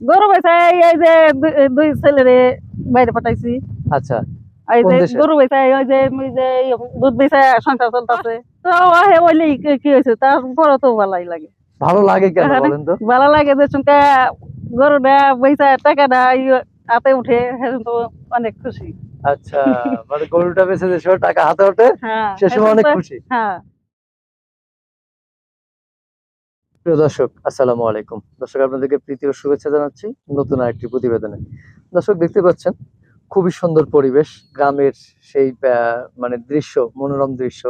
গরু বেচা এই যে দুই- ছেলেরে বাইরে পাঠাইছি। আচ্ছা। এই যে গরু বেচা ওই যে যে দুধ বেচা সংসার চলতেছে। তো হে বলি কি হয়েছে? তারপরে তো ভালাই লাগে। ভালো লাগে কেন বলেন তো? ভালো লাগে যে শুনকা গরুটা বেচা টাকাটা হাতে উঠে তো অনেক খুশি। আচ্ছা মানে গরুটা বেঁচে যে টাকা হাতে ওঠে হ্যাঁ সে সময় অনেক খুশি। হ্যাঁ। প্রিয় দর্শক, আসসালামু আলাইকুম। দর্শক, আপনাদেরকে প্রীতি ও শুভেচ্ছা জানাচ্ছি নতুন আরেকটি প্রতিবেদনে। দর্শক, দেখতে পাচ্ছেন, খুবই সুন্দর পরিবেশ। গ্রামের সেই মানে দৃশ্য, মনোরম দৃশ্য।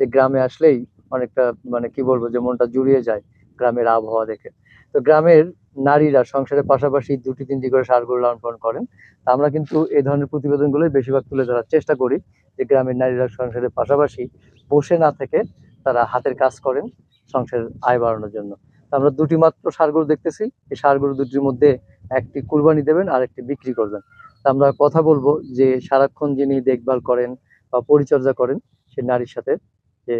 যে গ্রামে আসলেই অনেকটা মানে কি বলব, যে মনটা জুড়িয়ে যায় গ্রামের আবহাওয়া দেখে। তো গ্রামের নারীরা সংসারের পাশাপাশি দুটি, তিনটি করে সার গরু লালন পালন করেন। তা আমরা কিন্তু এই ধরনের প্রতিবেদনগুলোই বেশিরভাগ তুলে ধরার চেষ্টা করি যে গ্রামের নারীরা সংসারের পাশাপাশি বসে না থেকে তারা হাতের কাজ করেন। সংসারের আয় বাড়ানোর জন্য। আমরা দুটি মাত্র সার গরু দেখতেছি। এই সার গরু দুটির মধ্যে একটি কুরবানি দেবেন আর একটি বিক্রি করবেন। তা আমরা কথা বলব যে সারাক্ষণ যিনি দেখভাল করেন বা পরিচর্যা করেন সেই নারীর সাথে যে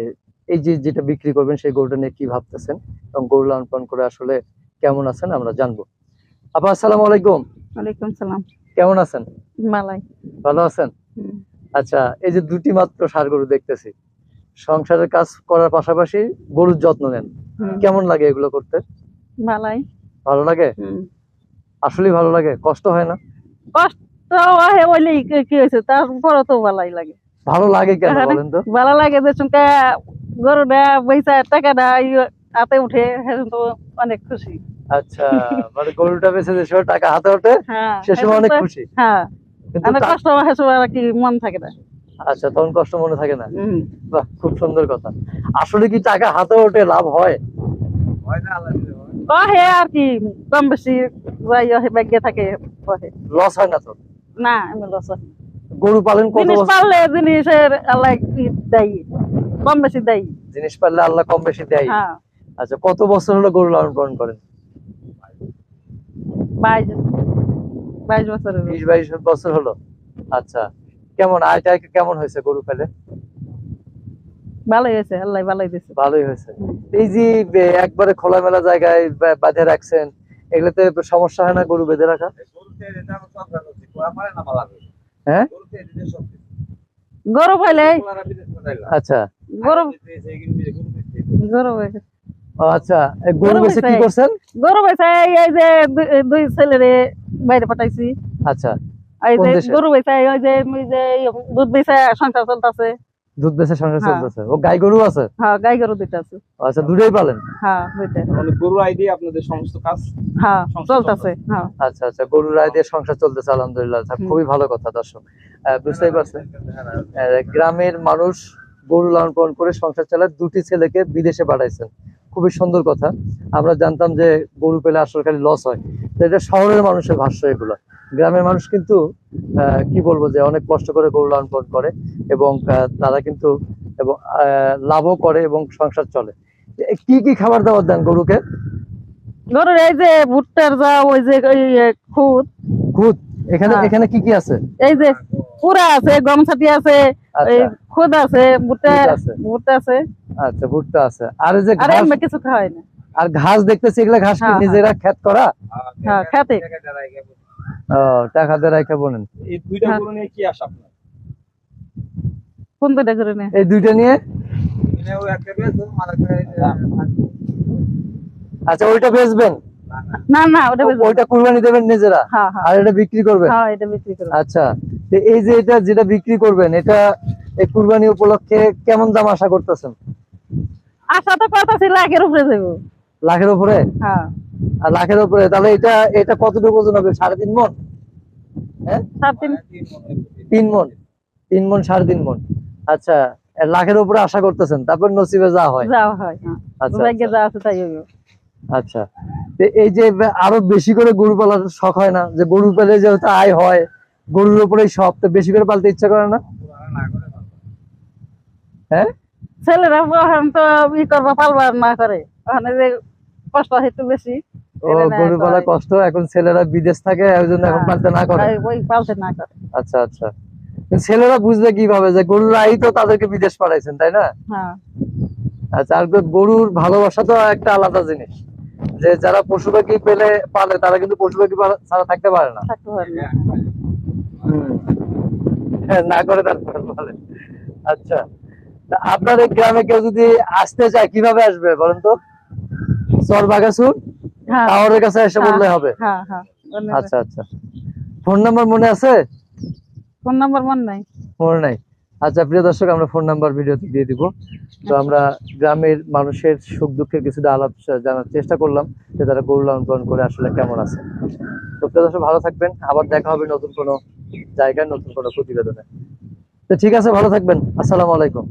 এই যে যেটা বিক্রি করবেন সেই গরুটা নিয়ে কি ভাবতেছেন এবং গরু লালন পালন করে আসলে কেমন আছেন আমরা জানব। আপা আসসালামু আলাইকুম। ওয়ালাইকুম সালাম। কেমন আছেন? মালাই ভালো আছেন? আচ্ছা এই যে দুটি মাত্র সার গরু দেখতেছি সংসারের কাজ করার পাশাপাশি গরুর যত্ন নেন। কেমন লাগে এগুলো করতে? মালাই ভালো লাগে? আসলে ভালো লাগে? কষ্ট হয় না? তো হে বলি কি হয়েছে তারপরে তো ভালাই লাগে। ভালো লাগে কেন বলেন তো? ভালো লাগে যে শুনকা গরুটা বেচা টাকাটা ইয়ে হাতে উঠে তো অনেক খুশি। আচ্ছা মানে গরুটা বেঁচে যে সময় টাকা হাতে ওঠে হ্যাঁ সে সময় অনেক খুশি। হ্যাঁ কিন্তু কষ্ট হয় সময় আর কি মন থাকে না। আচ্ছা তখন কষ্ট মনে থাকে না? বাহ খুব সুন্দর কথা। আসলে কি টাকা হাতে ওঠে লাভ হয়? কহে আর কি কম বেশি যাই থাকে কহে লস হয় না তো? না আমি লস হয় গরু পালন কত জিনিস বছর? জিনিসের আল্লাহ দেয় কম বেশি দেয়। জিনিস পারলে আল্লাহ কম বেশি দেয়। হ্যাঁ। আচ্ছা কত বছর হলো গরু লালন পালন করেন? বাইশ বাইশ বছরের বিশ বাইশ বছর হলো। আচ্ছা কেমন? আয়টা কেমন হয়েছে গরু পেলে? ভালোই হয়েছে আল্লাহ ভালোই দিয়েছে। ভালোই হয়েছে। এই যে একবারে খোলামেলা জায়গায় বাঁধে রাখছেন এগুলোতে সমস্যা হয় না গরু বেঁধে রাখা? হ্যাঁ? গরু পাইলে আচ্ছা। গরু আচ্ছা এই গরু গরু কি করছেন? গরু বেচা এই যে দুই- দুই ছেলেরে বাইরে পাঠাইছি। আচ্ছা। এই যে গরু বেচা ওই যে যে দুধ বেচা সংসার চলতেছে। দুধ বেচে সংসার হ্যাঁ। চলতেছে। ও গাই গরু আছে? হ্যাঁ গাই গরু দুইটা আছে। আচ্ছা দুটোই পালেন? হ্যাঁ দুইটা মানে গরু আই দিয়ে আপনাদের সমস্ত কাজ হ্যাঁ চলতেছে হ্যাঁ। আচ্ছা আচ্ছা গরুর রায় দিয়ে সংসার চলতেছে আলহামদুলিল্লাহ। আচ্ছা, খুবই ভালো কথা দর্শক। আহ, বুঝতেই পারছেন? আহ, গ্রামের মানুষ গরু লালন পালন করে সংসার চালায় দুটি ছেলেকে বিদেশে পাঠাইছেন। খুবই সুন্দর কথা। আমরা জানতাম যে গরু পেলে আসলে খালি লস হয়। এটা শহরের মানুষের ভাষ্য এগুলো। গ্রামের মানুষ কিন্তু আহ, কি বলব যে অনেক কষ্ট করে গরু লালন পালন করে এবং তারা কিন্তু এবং লাভও করে এবং সংসার চলে। কি কি খাবার দাবার দেন গরুকে? গরুর এই যে ভুট্টার যা ওই যে খুদ। খুদ। এখানে হ্যাঁ। এখানে কি কি আছে? এই যে পুরা আছে গম ছাটি আছে এই আচ্ছা খুদ আছে ভুট্টা আছে। ভুট্টা আছে। আচ্ছা ভুট্টা আছে। আর এই যে আর ঘাস কিছু খাওয়াই না। আর ঘাস দেখতেছি এগুলা ঘাস কি হ্যাঁ, নিজেরা খেত করা? হ্যাঁ খেতে। টাকা দিয়ে রাখা বলেন। এই দুইটা হ্যাঁ। গরু নিয়ে কি আশা আপনার? কোন দুইটা এই দুইটা নিয়ে? আচ্ছা ওইটা বেচবেন? না না ওটা ওইটা কুরবানি দেবেন নিজেরা? হ্যাঁ হ্যাঁ। আর এটা বিক্রি করবেন? হ্যাঁ এটা বিক্রি করব। আচ্ছা এই যে এটা যেটা বিক্রি করবেন এটা এই কুরবানি উপলক্ষে কেমন দাম আশা করতেছেন? আশা তো লাখের উপরে যাব লাখের উপরে? হ্যাঁ। আর লাখের উপরে তাহলে এটা এটা কতটুকু ওজন হবে? সাড়ে তিন মন? হ্যাঁ? তিন মন। তিন মন সাড়ে তিন মন। আচ্ছা লাখের উপরে আশা করতেছেন তারপর নসিবে যা হয়। হয় আচ্ছা আচ্ছা, যা আছে তাই হইব। আচ্ছা। এই যে আরও বেশি করে গরু পালার শখ হয় না? যে গরু পেলে যেহেতু আয় হয় গরুর উপরেই সব তো বেশি করে পালতে ইচ্ছা করে না? হ্যাঁ? ছেলেরা তো ই করবা পালবার না করে। ওখানে যে কষ্ট হয় একটু বেশি। ও গরু পালা কষ্ট এখন ছেলেরা বিদেশ থাকে ওই জন্য এখন হ্যাঁ, পালতে না করে। ওই- ওই পালতে না করে। আচ্ছা আচ্ছা। ছেলেরা বুঝবে কীভাবে যে গরুর আই তো তাদেরকে বিদেশ পাঠাইছেন তাই না? হ্যাঁ। আচ্ছা আর গরুর ভালোবাসা তো একটা আলাদা জিনিস। যে যারা পশু পাখি পেলে পালে তারা কিন্তু পশু পাখি ছাড়া থাকতে পারে না। না। না করে তারপরে বলে আচ্ছা। তা আপনার এই গ্রামে কেউ যদি আসতে চায় কীভাবে আসবে বলেন তো? চর বাগাসুর হ্যাঁ। টাওয়ারের কাছে এসে হ্যাঁ, বললে হবে। হ্যাঁ আছে। আচ্ছা আচ্ছা। ফোন নাম্বার মনে আছে? ফোন নাম্বার মনে নাই। মনে নাই। আচ্ছা প্রিয় দর্শক আমরা ফোন নাম্বার ভিডিওতে দিয়ে দিব। তো আমরা গ্রামের মানুষের সুখ দুঃখের কিছুটা আলাপ জানার চেষ্টা করলাম যে তারা গরু লালন পালন করে আসলে কেমন আছে। তো প্রিয় দর্শক ভালো থাকবেন। আবার দেখা হবে নতুন কোনো জায়গায় নতুন কোনো প্রতিবেদনে। তো ঠিক আছে ভালো থাকবেন। আসসালামু আলাইকুম।